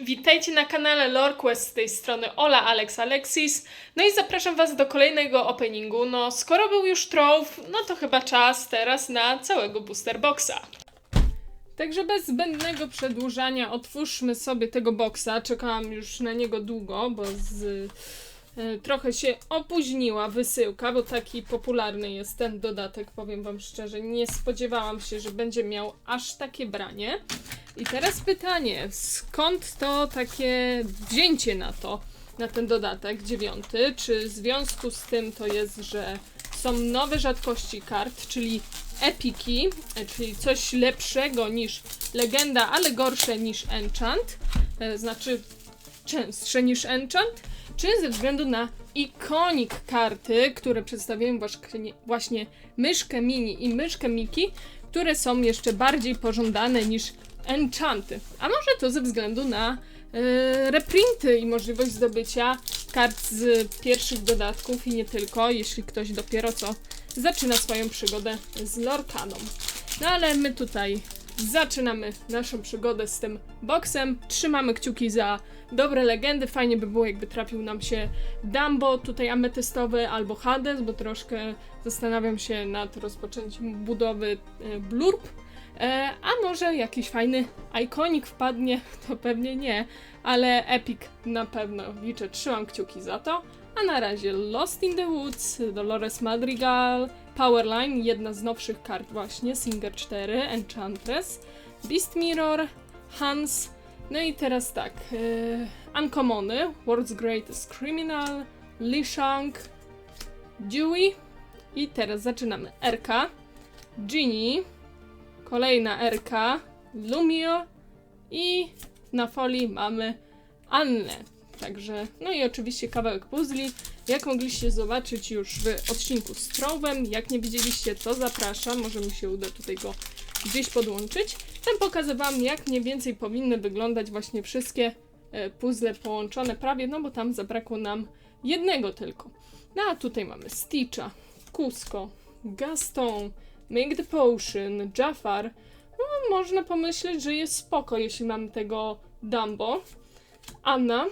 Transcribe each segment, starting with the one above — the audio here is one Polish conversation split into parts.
Witajcie na kanale LoreQuest z tej strony Ola Alex Alexis. No i zapraszam Was do kolejnego openingu. No, skoro był już Trove, no to chyba czas teraz na całego booster boxa. Także bez zbędnego przedłużania otwórzmy sobie tego boxa. Czekałam już na niego długo, bo z, trochę się opóźniła wysyłka, bo taki popularny jest ten dodatek, powiem Wam szczerze. Nie spodziewałam się, że będzie miał aż takie branie. I teraz pytanie, skąd to takie wzięcie na to, na ten dodatek dziewiąty? Czy w związku z tym to jest, że są nowe rzadkości kart, czyli epiki, e, czyli coś lepszego niż legenda, ale gorsze niż enchant, e, znaczy częstsze niż enchant, czy ze względu na ikonik karty, które przedstawiają właśnie, myszkę mini i myszkę Miki, które są jeszcze bardziej pożądane niż enchanty. A może to ze względu na e, reprinty i możliwość zdobycia kart z pierwszych dodatków i nie tylko, jeśli ktoś dopiero co zaczyna swoją przygodę z Lorkaną. No ale my tutaj zaczynamy naszą przygodę z tym boksem. Trzymamy kciuki za dobre legendy. Fajnie by było, jakby trafił nam się Dumbo, tutaj ametystowy, albo Hades, bo troszkę zastanawiam się nad rozpoczęciem budowy e, Blurb. E, a może jakiś fajny ikonik wpadnie, to pewnie nie, ale Epic na pewno liczę, trzymam kciuki za to. A na razie Lost in the Woods, Dolores Madrigal, Powerline, jedna z nowszych kart właśnie, Singer 4, Enchantress, Beast Mirror, Hans, no i teraz tak, e, Uncommony, World's Greatest Criminal, Lishang, Dewey i teraz zaczynamy Erka, Ginny, kolejna RK, Lumio i na folii mamy Annę. Także, no i oczywiście kawałek puzli. Jak mogliście zobaczyć już w odcinku z Trowem, jak nie widzieliście, to zapraszam, może mi się uda tutaj go gdzieś podłączyć. Tam pokazywałam, jak mniej więcej powinny wyglądać właśnie wszystkie e, puzzle połączone prawie, no bo tam zabrakło nam jednego tylko. No a tutaj mamy Stitcha, Cusco, Gaston, Make the Potion, Jafar. No, można pomyśleć, że jest spoko, jeśli mamy tego Dumbo. Anna.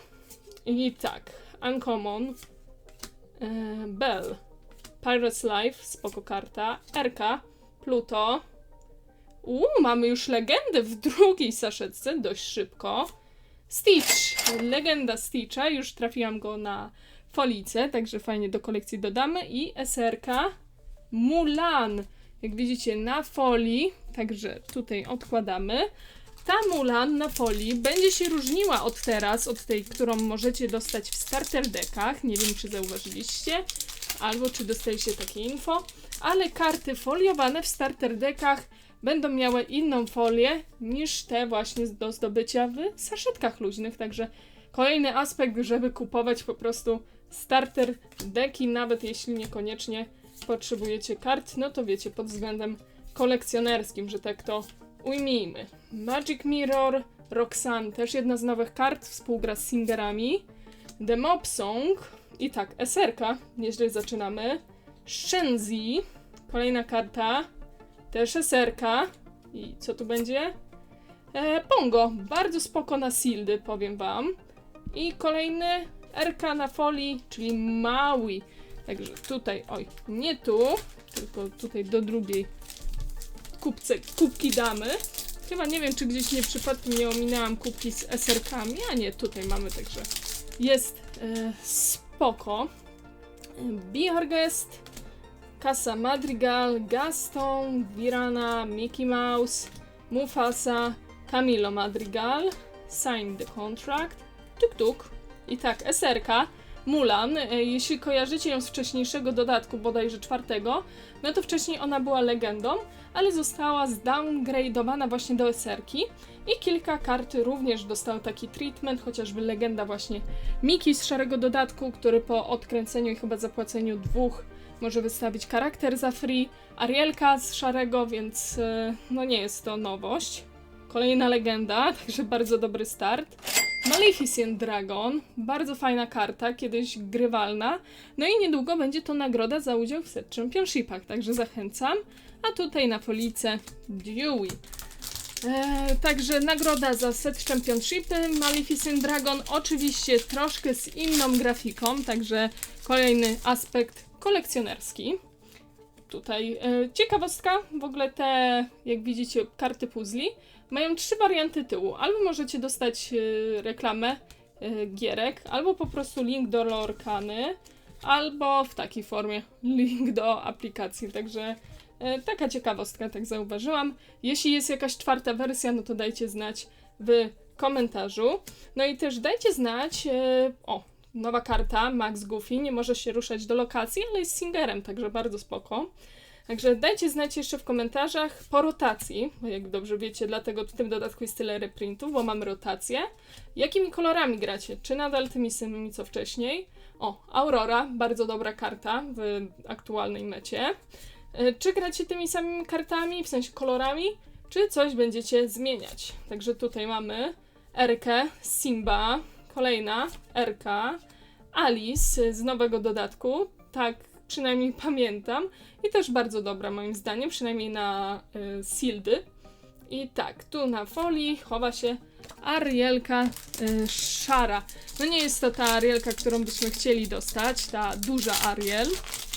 I tak, Uncommon. E, Bell. Pirates Life, spoko karta. Erka. Pluto. Uuu, mamy już legendę w drugiej saszetce, dość szybko. Stitch. Legenda Stitcha, już trafiłam go na folicę, także fajnie do kolekcji dodamy. I SRK. Mulan jak widzicie na folii, także tutaj odkładamy. Ta Mulan na folii będzie się różniła od teraz, od tej, którą możecie dostać w starter deckach. Nie wiem, czy zauważyliście, albo czy dostaliście takie info, ale karty foliowane w starter deckach będą miały inną folię niż te właśnie do zdobycia w saszetkach luźnych, także kolejny aspekt, żeby kupować po prostu starter deki, nawet jeśli niekoniecznie potrzebujecie kart, no to wiecie, pod względem kolekcjonerskim, że tak to ujmijmy. Magic Mirror, Roxanne, też jedna z nowych kart, współgra z Singerami. The Mob Song i tak, SRK, nieźle zaczynamy. Shenzi, kolejna karta, też SRK. I co tu będzie? E, Pongo, bardzo spoko na Sildy, powiem wam. I kolejny RK na folii, czyli Maui. Także tutaj, oj, nie tu, tylko tutaj do drugiej kubce, kubki damy. Chyba nie wiem, czy gdzieś nie przypadkiem nie ominęłam kubki z SR-kami, a nie, tutaj mamy, także jest e, spoko. Biorgest, Casa Madrigal, Gaston, Virana, Mickey Mouse, Mufasa, Camilo Madrigal, Sign the Contract, Tuk Tuk i tak, SR-ka. Mulan, e, jeśli kojarzycie ją z wcześniejszego dodatku, bodajże czwartego, no to wcześniej ona była legendą, ale została zdowngradowana właśnie do SR-ki i kilka kart również dostały taki treatment, chociażby legenda właśnie Miki z szarego dodatku, który po odkręceniu i chyba zapłaceniu dwóch może wystawić charakter za free, Arielka z szarego, więc e, no nie jest to nowość. Kolejna legenda, także bardzo dobry start. Maleficent Dragon, bardzo fajna karta, kiedyś grywalna. No i niedługo będzie to nagroda za udział w set championshipach, także zachęcam. A tutaj na folice Dewey. E, także nagroda za set championshipy Maleficent Dragon, oczywiście troszkę z inną grafiką, także kolejny aspekt kolekcjonerski. Tutaj e, ciekawostka, w ogóle te, jak widzicie, karty puzli mają trzy warianty tyłu. Albo możecie dostać e, reklamę e, gierek, albo po prostu link do Lorkany, albo w takiej formie link do aplikacji. Także taka ciekawostka, tak zauważyłam. Jeśli jest jakaś czwarta wersja, no to dajcie znać w komentarzu. No i też dajcie znać, o, nowa karta, Max Goofy, nie może się ruszać do lokacji, ale jest singerem, także bardzo spoko. Także dajcie znać jeszcze w komentarzach po rotacji, bo jak dobrze wiecie, dlatego w tym dodatku jest tyle reprintów, bo mamy rotację. Jakimi kolorami gracie? Czy nadal tymi samymi co wcześniej? O, Aurora, bardzo dobra karta w aktualnej mecie. E, Czy gracie tymi samymi kartami, w sensie kolorami, czy coś będziecie zmieniać? Także tutaj mamy Erkę, Simba, kolejna Erka, Alice z nowego dodatku, tak przynajmniej pamiętam. I też bardzo dobra moim zdaniem, przynajmniej na y, Sildy. I tak, tu na folii chowa się Arielka y, szara. No nie jest to ta Arielka, którą byśmy chcieli dostać, ta duża Ariel,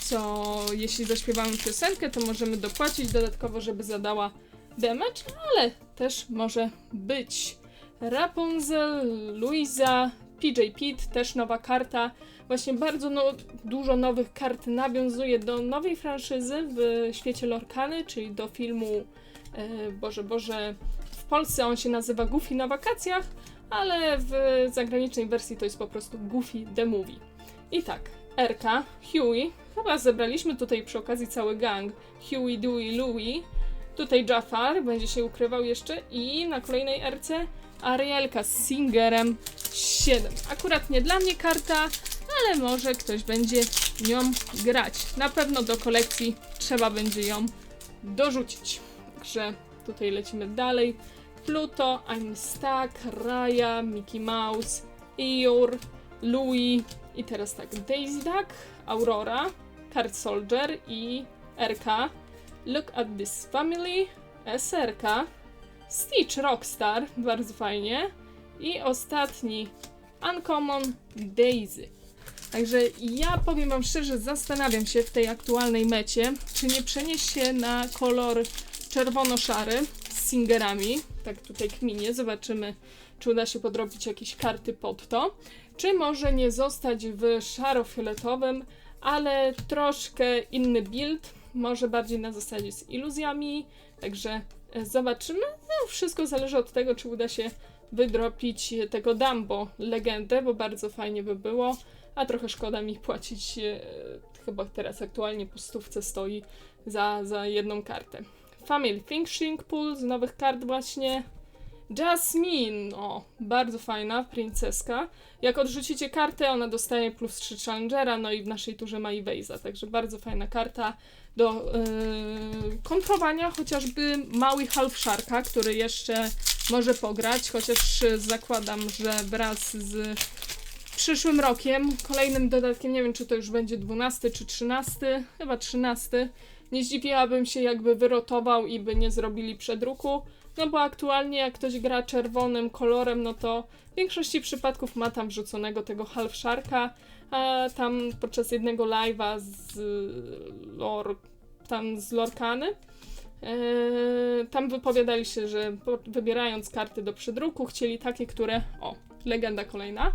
co jeśli zaśpiewamy piosenkę, to możemy dopłacić dodatkowo, żeby zadała damage, ale też może być. Rapunzel, Luisa, PJ Pete, też nowa karta. Właśnie bardzo no, dużo nowych kart nawiązuje do nowej franszyzy w świecie Lorkany, czyli do filmu e, Boże Boże, w Polsce on się nazywa Goofy na wakacjach, ale w zagranicznej wersji to jest po prostu Goofy the Movie. I tak, Erka, Huey, chyba zebraliśmy tutaj przy okazji cały gang, Huey, Dewey, Louie, tutaj Jafar będzie się ukrywał jeszcze i na kolejnej Erce Arielka z Singerem 7. Akurat nie dla mnie karta, ale może ktoś będzie nią grać. Na pewno do kolekcji trzeba będzie ją dorzucić. Także tutaj lecimy dalej. Pluto, I'm Stuck, Raya, Mickey Mouse, Eeyore, Louie i teraz tak Daisy Duck, Aurora, Card Soldier i RK. Look at this family, SRK, Stitch Rockstar, bardzo fajnie. I ostatni Uncommon Daisy. Także ja powiem Wam szczerze, zastanawiam się w tej aktualnej mecie, czy nie przenieść się na kolor czerwono-szary z singerami. Tak tutaj kminie, zobaczymy, czy uda się podrobić jakieś karty pod to. Czy może nie zostać w szaro-fioletowym, ale troszkę inny build, może bardziej na zasadzie z iluzjami. Także e, zobaczymy. Wszystko zależy od tego, czy uda się wydropić tego Dumbo legendę, bo bardzo fajnie by było, a trochę szkoda mi płacić, e, chyba teraz aktualnie po stówce stoi za, za jedną kartę. Family Thinking Pool z nowych kart właśnie. Jasmine, o, bardzo fajna, princeska. Jak odrzucicie kartę, ona dostaje plus 3 Challengera, no i w naszej turze ma Evase'a, także bardzo fajna karta do yy, kontrowania, chociażby mały Half Sharka, który jeszcze może pograć, chociaż zakładam, że wraz z przyszłym rokiem, kolejnym dodatkiem, nie wiem czy to już będzie 12 czy 13, chyba 13, nie zdziwiłabym się jakby wyrotował i by nie zrobili przedruku, no bo aktualnie jak ktoś gra czerwonym kolorem, no to w większości przypadków ma tam wrzuconego tego Half Sharka, a tam podczas jednego live'a z lor, tam z Lorkany, Eee, tam wypowiadali się, że po, wybierając karty do przedruku, chcieli takie, które. O, legenda kolejna.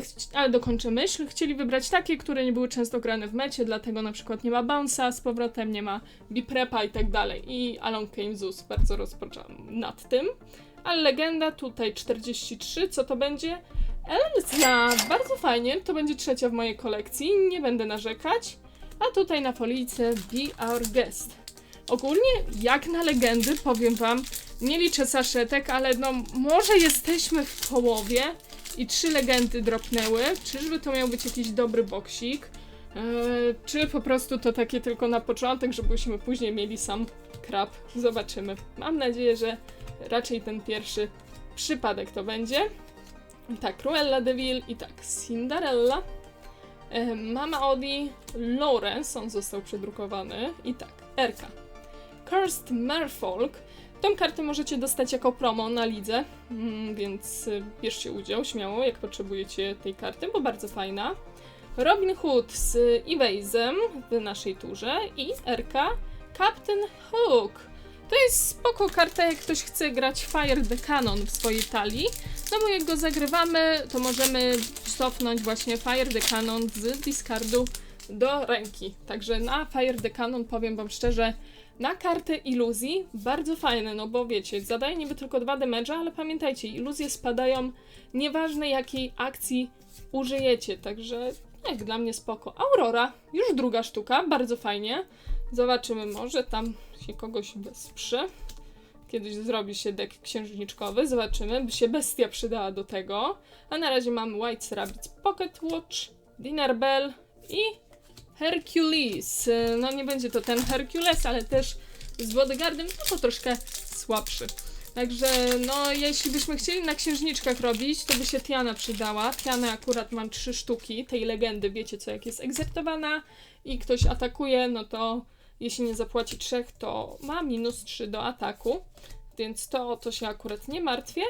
Chci- ale dokończę myśl. Chcieli wybrać takie, które nie były często grane w mecie, dlatego na przykład nie ma Bounce'a z powrotem, nie ma Biprepa i tak dalej. I Along Came Zeus bardzo rozpocząłem nad tym. Ale legenda tutaj 43, co to będzie? Elsa, bardzo fajnie, to będzie trzecia w mojej kolekcji, nie będę narzekać. A tutaj na folijce Be Our Guest. Ogólnie, jak na legendy, powiem wam, nie liczę saszetek, ale no może jesteśmy w połowie i trzy legendy dropnęły. Czyżby to miał być jakiś dobry boksik? Eee, czy po prostu to takie tylko na początek, żebyśmy później mieli sam krab? Zobaczymy. Mam nadzieję, że raczej ten pierwszy przypadek to będzie. Tak, Cruella de Vil i tak, Cinderella. E, Mama Odi, Lawrence, on został przedrukowany. I tak, Erka. Cursed Merfolk. Tą kartę możecie dostać jako promo na lidze, mm, więc y, bierzcie udział śmiało, jak potrzebujecie tej karty, bo bardzo fajna. Robin Hood z Evase'em w naszej turze i RK Captain Hook. To jest spoko karta, jak ktoś chce grać Fire the Cannon w swojej talii, no bo jak go zagrywamy, to możemy cofnąć właśnie Fire the Cannon z discardu do ręki. Także na Fire the Cannon powiem wam szczerze, na kartę iluzji bardzo fajne, no bo wiecie, zadaje niby tylko 2 damage'a, ale pamiętajcie, iluzje spadają nieważne jakiej akcji użyjecie, także jak dla mnie spoko. Aurora, już druga sztuka, bardzo fajnie. Zobaczymy, może tam się kogoś wesprze. Kiedyś zrobi się dek księżniczkowy, zobaczymy, by się bestia przydała do tego. A na razie mamy White Rabbit Pocket Watch, Dinner Bell i Hercules. No nie będzie to ten Hercules, ale też z Bodyguardem, no to troszkę słabszy. Także no, jeśli byśmy chcieli na księżniczkach robić, to by się Tiana przydała. Tiana akurat mam trzy sztuki tej legendy, wiecie co, jak jest egzertowana i ktoś atakuje, no to jeśli nie zapłaci trzech, to ma minus 3 do ataku, więc to o to się akurat nie martwię.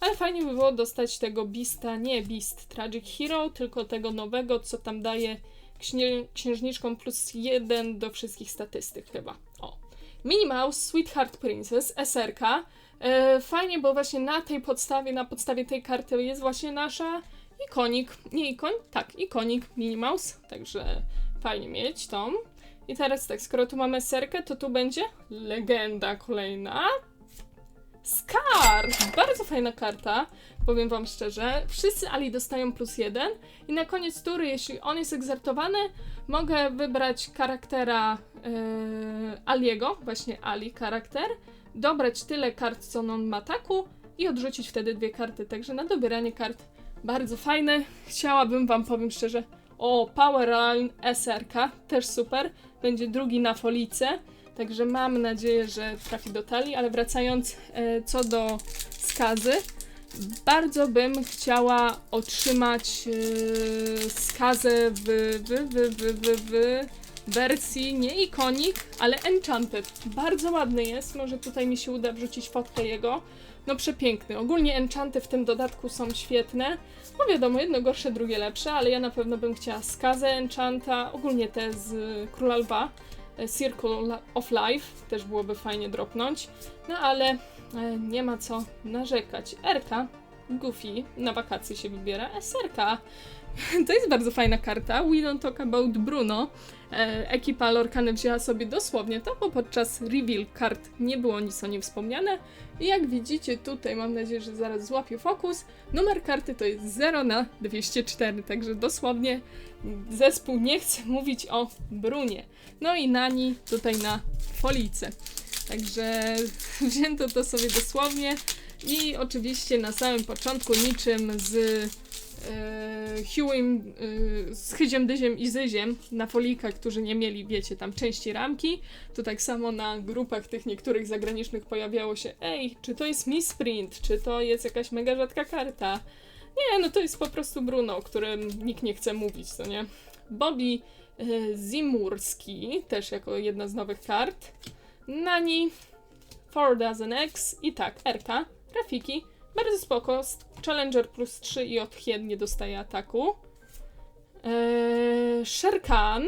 Ale fajnie by było dostać tego Beasta, nie Beast Tragic Hero, tylko tego nowego, co tam daje księ- księżniczkom plus jeden do wszystkich statystyk chyba. O. Minnie Mouse, Sweetheart Princess, SRK. E, fajnie, bo właśnie na tej podstawie, na podstawie tej karty jest właśnie nasza ikonik. Nie ikon? Tak, ikonik Minnie Mouse. Także fajnie mieć tą. I teraz tak, skoro tu mamy serkę, to tu będzie legenda kolejna. Scar! Bardzo fajna karta, powiem wam szczerze. Wszyscy Ali dostają plus jeden i na koniec tury, jeśli on jest egzertowany, mogę wybrać charaktera yy, Aliego, właśnie Ali charakter, dobrać tyle kart, co on ma ataku i odrzucić wtedy dwie karty. Także na dobieranie kart bardzo fajne. Chciałabym wam, powiem szczerze, o Powerline SRK, też super. Będzie drugi na folice. Także mam nadzieję, że trafi do talii, ale wracając e, co do skazy, bardzo bym chciała otrzymać e, skazę w, w, w, w, w, w wersji nie ikonik, ale enchanted. Bardzo ładny jest, może tutaj mi się uda wrzucić fotkę jego. No przepiękny. Ogólnie enchanty w tym dodatku są świetne. No wiadomo, jedno gorsze, drugie lepsze, ale ja na pewno bym chciała skazę enchanta, ogólnie te z Króla Lwa. Circle of Life też byłoby fajnie dropnąć. No ale e, nie ma co narzekać. Erka, Goofy, na wakacje się wybiera. SRK, to jest bardzo fajna karta. We don't talk about Bruno. E, ekipa Lorkany wzięła sobie dosłownie to, bo podczas reveal kart nie było nic o nim wspomniane. I jak widzicie tutaj, mam nadzieję, że zaraz złapię fokus, numer karty to jest 0 na 204, także dosłownie zespół nie chce mówić o Brunie. No i Nani tutaj na folice. Także wzięto to sobie dosłownie i oczywiście na samym początku niczym z e, z Chyziem, Dyziem i Zyziem na folikach, którzy nie mieli, wiecie, tam części ramki, to tak samo na grupach tych niektórych zagranicznych pojawiało się ej, czy to jest misprint, czy to jest jakaś mega rzadka karta. Nie, no to jest po prostu Bruno, o którym nikt nie chce mówić, co nie? Bobby e, Zimurski, też jako jedna z nowych kart. Nani, Four Dozen X i tak, RK, grafiki, bardzo spoko, Challenger plus 3 i odchien nie dostaje ataku. Eee, Sherkan,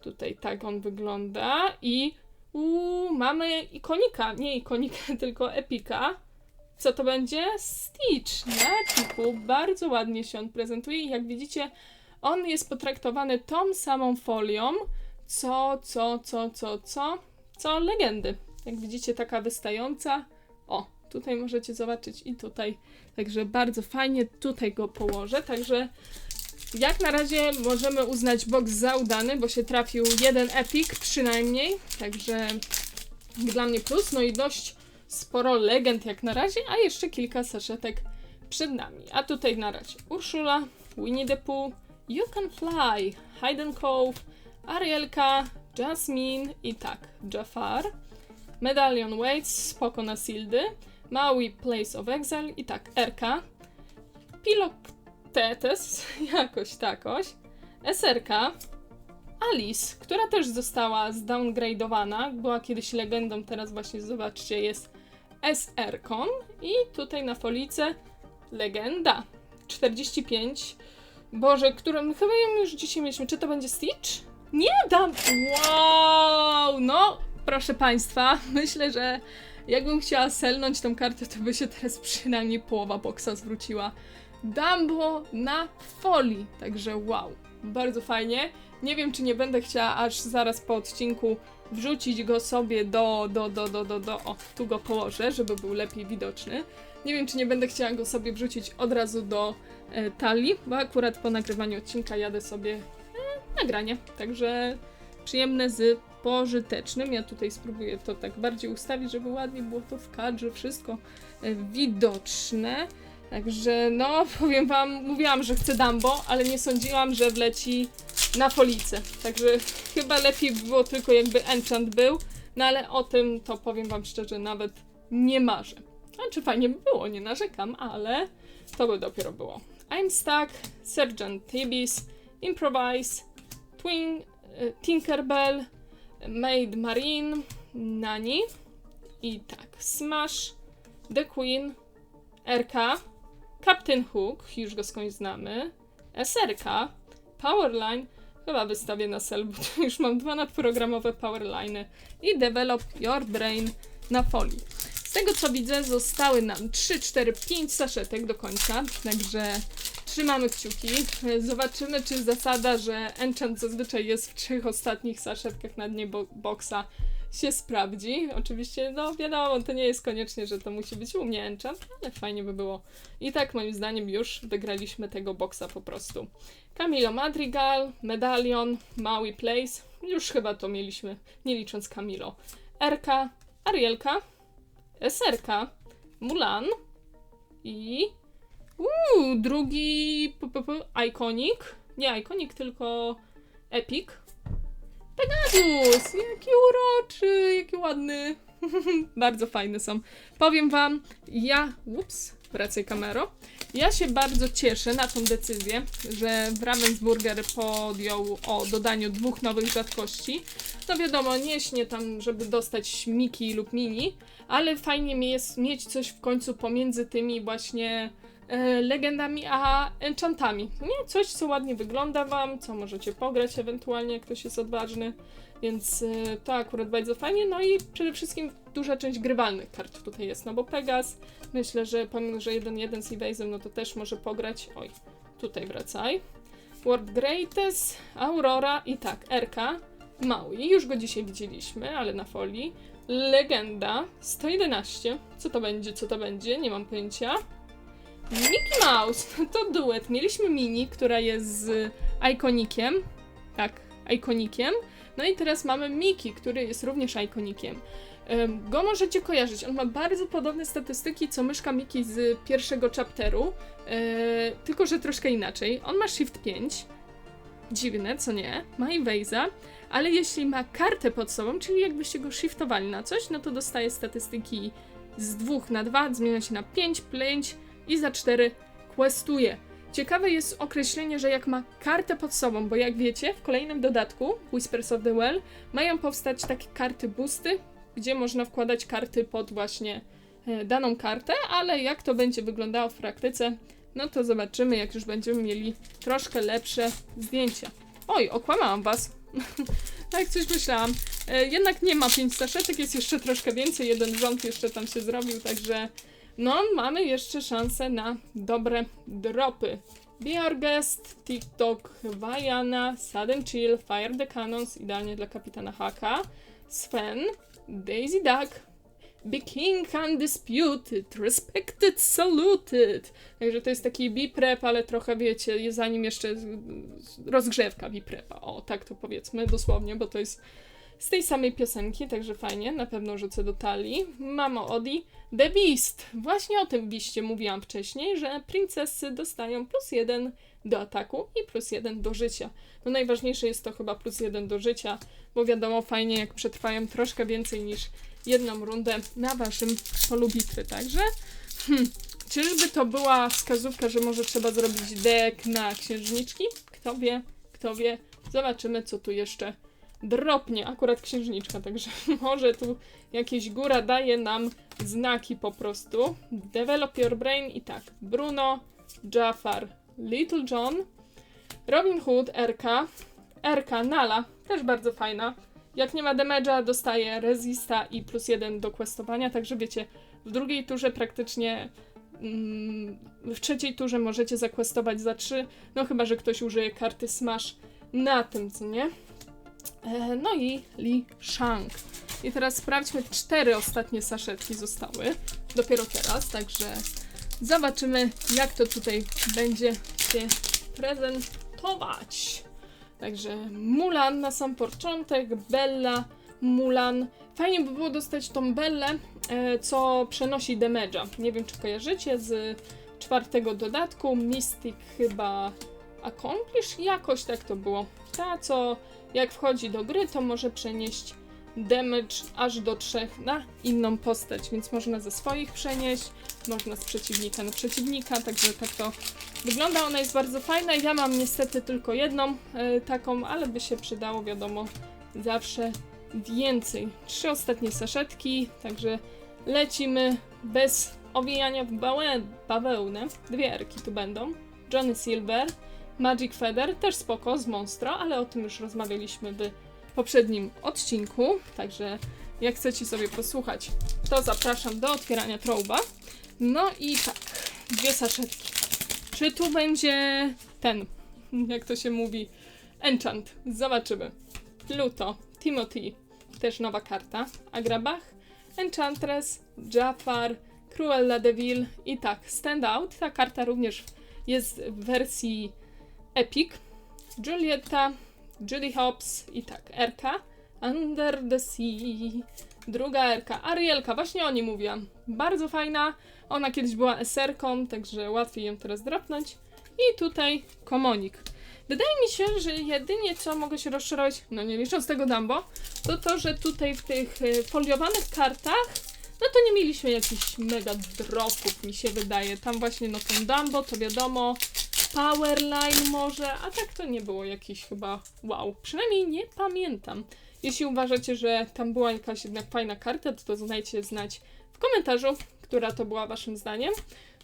tutaj tak on wygląda i uu, mamy ikonika, nie ikonika, tylko epika. Co to będzie? Stitch na epiku, bardzo ładnie się on prezentuje i jak widzicie, on jest potraktowany tą samą folią, co, co, co, co, co, co legendy. Jak widzicie, taka wystająca. Tutaj możecie zobaczyć i tutaj. Także bardzo fajnie tutaj go położę. Także jak na razie możemy uznać box za udany, bo się trafił jeden epic przynajmniej. Także dla mnie plus. No i dość sporo legend jak na razie, a jeszcze kilka saszetek przed nami. A tutaj na razie Urszula, Winnie the Pooh, You Can Fly, Hayden Cove, Arielka, Jasmine i tak, Jafar. Medallion Waits, spoko na Sildy. Maui Place of Exile i tak, Erka. Piloktetes, jakoś takoś. SRK. Alice, która też została zdowngradowana, była kiedyś legendą, teraz właśnie zobaczcie, jest SR-kon i tutaj na folice legenda 45. Boże, którą chyba ją już dzisiaj mieliśmy. Czy to będzie Stitch? Nie dam. Wow! No, proszę Państwa, myślę, że jakbym chciała selnąć tą kartę, to by się teraz przynajmniej połowa boksa zwróciła. Dumbo na folii, także wow, bardzo fajnie. Nie wiem, czy nie będę chciała aż zaraz po odcinku wrzucić go sobie do, do, do, do, do, do, o, tu go położę, żeby był lepiej widoczny. Nie wiem, czy nie będę chciała go sobie wrzucić od razu do e, talii, bo akurat po nagrywaniu odcinka jadę sobie e, nagranie, także przyjemne z pożytecznym. Ja tutaj spróbuję to tak bardziej ustawić, żeby ładnie było to w kadrze, wszystko e, widoczne. Także no, powiem wam, mówiłam, że chcę Dumbo, ale nie sądziłam, że wleci na folicę. Także chyba lepiej by było tylko jakby enchant był, no ale o tym to powiem wam szczerze, nawet nie marzę. Znaczy fajnie by było, nie narzekam, ale to by dopiero było. I'm stuck, Sergeant Tibis, Improvise, Twin, e, Tinkerbell, Maid Marine, Nani i tak, Smash, The Queen, RK, Captain Hook, już go skądś znamy, SRK, Powerline, chyba wystawię na sel, bo już mam dwa nadprogramowe Powerliny i Develop Your Brain na folii. Z tego co widzę, zostały nam 3, 4, 5 saszetek do końca, także trzymamy kciuki. Zobaczymy, czy zasada, że enchant zazwyczaj jest w trzech ostatnich saszetkach na dnie bo- boksa się sprawdzi. Oczywiście, no wiadomo, to nie jest koniecznie, że to musi być u mnie enchant, ale fajnie by było. I tak moim zdaniem już wygraliśmy tego boksa po prostu. Camilo Madrigal, Medalion, Maui Place, już chyba to mieliśmy, nie licząc Camilo. Erka, Arielka, SRK, Mulan i uuu, drugi Iconic, nie Iconic, tylko Epic. Pegasus, jaki uroczy, jaki ładny. bardzo fajne są. Powiem wam, ja, ups, wracaj kamero. Ja się bardzo cieszę na tą decyzję, że Ravensburger podjął o dodaniu dwóch nowych rzadkości. No wiadomo, nie śnie tam, żeby dostać Miki lub Mini, ale fajnie mi jest mieć coś w końcu pomiędzy tymi właśnie legendami a enchantami. Nie, coś co ładnie wygląda wam, co możecie pograć ewentualnie, jak ktoś jest odważny. Więc e, to akurat bardzo fajnie. No i przede wszystkim duża część grywalnych kart tutaj jest, no bo Pegas, myślę, że pomimo, że 1-1 z Evase'em, no to też może pograć. Oj, tutaj wracaj. World Greatest, Aurora i tak, RK, Maui. Już go dzisiaj widzieliśmy, ale na folii. Legenda 111. Co to będzie, co to będzie? Nie mam pojęcia. Mickey Mouse, to duet. Mieliśmy Mini, która jest z Iconikiem. Tak, Iconikiem. No i teraz mamy Miki, który jest również Iconikiem. Em, Go możecie kojarzyć. On ma bardzo podobne statystyki co myszka Miki z pierwszego chapteru, e, tylko że troszkę inaczej. On ma Shift 5. Dziwne, co nie? Ma Evase'a, ale jeśli ma kartę pod sobą, czyli jakbyście go shiftowali na coś, no to dostaje statystyki z 2 na 2, zmienia się na 5, 5 i za 4 questuje. Ciekawe jest określenie, że jak ma kartę pod sobą, bo jak wiecie, w kolejnym dodatku Whispers of the Well mają powstać takie karty boosty, gdzie można wkładać karty pod właśnie e, daną kartę, ale jak to będzie wyglądało w praktyce, no to zobaczymy, jak już będziemy mieli troszkę lepsze zdjęcia. Oj, okłamałam was. tak coś myślałam. E, jednak nie ma 5 saszetek, jest jeszcze troszkę więcej, jeden rząd jeszcze tam się zrobił, także no, mamy jeszcze szansę na dobre dropy. Be Our Guest, TikTok, Vajana, Sudden Chill, Fire the Cannons, idealnie dla kapitana Haka, Sven, Daisy Duck, Be King Undisputed, Respected, Saluted. Także to jest taki B-prep, ale trochę wiecie, jest za nim jeszcze rozgrzewka B-prepa. O, tak to powiedzmy dosłownie, bo to jest z tej samej piosenki, także fajnie, na pewno rzucę do talii. Mamo Odi, The Beast. Właśnie o tym biście mówiłam wcześniej, że princesy dostają plus jeden do ataku i plus jeden do życia. No najważniejsze jest to chyba plus jeden do życia, bo wiadomo, fajnie jak przetrwają troszkę więcej niż jedną rundę na waszym polu bitwy, także hmm, czyżby to była wskazówka, że może trzeba zrobić deck na księżniczki? Kto wie, kto wie. Zobaczymy, co tu jeszcze dropnie. Akurat księżniczka, także może tu jakieś góra daje nam znaki po prostu. Develop Your Brain i tak. Bruno, Jafar, Little John, Robin Hood, Erka, Erka, Nala, też bardzo fajna. Jak nie ma damage'a, dostaje resista i plus jeden do questowania, także wiecie, w drugiej turze praktycznie mm, w trzeciej turze możecie zakwestować za trzy, no chyba, że ktoś użyje karty Smash na tym, co nie? E, no i Li Shang. I teraz sprawdźmy, cztery ostatnie saszetki zostały, dopiero teraz, także zobaczymy, jak to tutaj będzie się prezentować. Także Mulan na sam początek, Bella, Mulan. Fajnie by było dostać tą Bellę, e, co przenosi damage'a. Nie wiem, czy kojarzycie z czwartego dodatku. Mystic chyba Accomplish? Jakoś tak to było. Ta, co jak wchodzi do gry, to może przenieść damage aż do trzech na inną postać, więc można ze swoich przenieść, można z przeciwnika na przeciwnika, także tak to wygląda. Ona jest bardzo fajna. Ja mam niestety tylko jedną e, taką, ale by się przydało, wiadomo, zawsze więcej. Trzy ostatnie saszetki, także lecimy bez owijania w bawełnę. Dwie erki tu będą. Johnny Silver, Magic Feather, też spoko, z Monstro, ale o tym już rozmawialiśmy w poprzednim odcinku, także jak chcecie sobie posłuchać, to zapraszam do otwierania trouba. No i tak, dwie saszetki. Czy tu będzie ten, jak to się mówi, enchant? Zobaczymy. Pluto, Timothy, też nowa karta. Agrabach, Enchantress, Jafar, Cruella de Vil i tak, Stand Out. Ta karta również jest w wersji Epic. Julieta, Judy Hobbs i tak, Erka. Under the Sea. Druga Erka, Arielka, właśnie o niej mówiłam. Bardzo fajna. Ona kiedyś była eserką, także łatwiej ją teraz dropnąć. I tutaj komonik. Wydaje mi się, że jedynie co mogę się rozczarować, no nie licząc tego Dumbo, to to, że tutaj w tych y, foliowanych kartach, no to nie mieliśmy jakichś mega dropów, mi się wydaje. Tam właśnie, no ten Dumbo, to wiadomo, Powerline może, a tak to nie było jakiś chyba wow. Przynajmniej nie pamiętam. Jeśli uważacie, że tam była jakaś jednak fajna karta, to, to znajcie znać w komentarzu, która to była waszym zdaniem.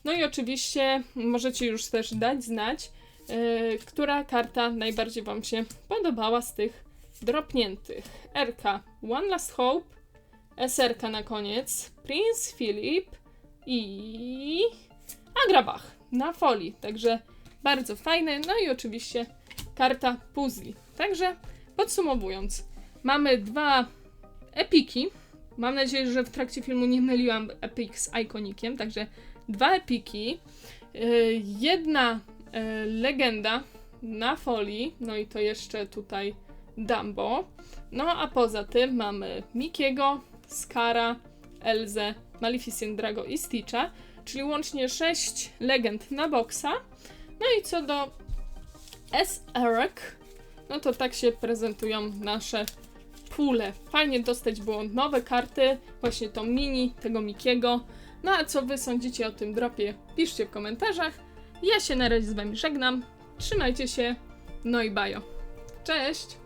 No i oczywiście możecie już też dać znać, yy, która karta najbardziej wam się podobała z tych dropniętych. RK One Last Hope, SRK na koniec, Prince Philip i Agrabach na folii. Także bardzo fajne. No i oczywiście karta puzli. Także podsumowując, mamy dwa epiki. Mam nadzieję, że w trakcie filmu nie myliłam epik z ikonikiem. Także dwa epiki. Yy, jedna yy, legenda na folii. No i to jeszcze tutaj Dumbo. No a poza tym mamy Mikiego, Skara, Elzę, Maleficent Drago i Stitcha, czyli łącznie 6 legend na boksa. No i co do SRek, no to tak się prezentują nasze pule. Fajnie dostać było nowe karty, właśnie tą mini, tego Mikiego. No a co wy sądzicie o tym dropie? Piszcie w komentarzach. Ja się na razie z wami żegnam. Trzymajcie się. No i bajo. Cześć!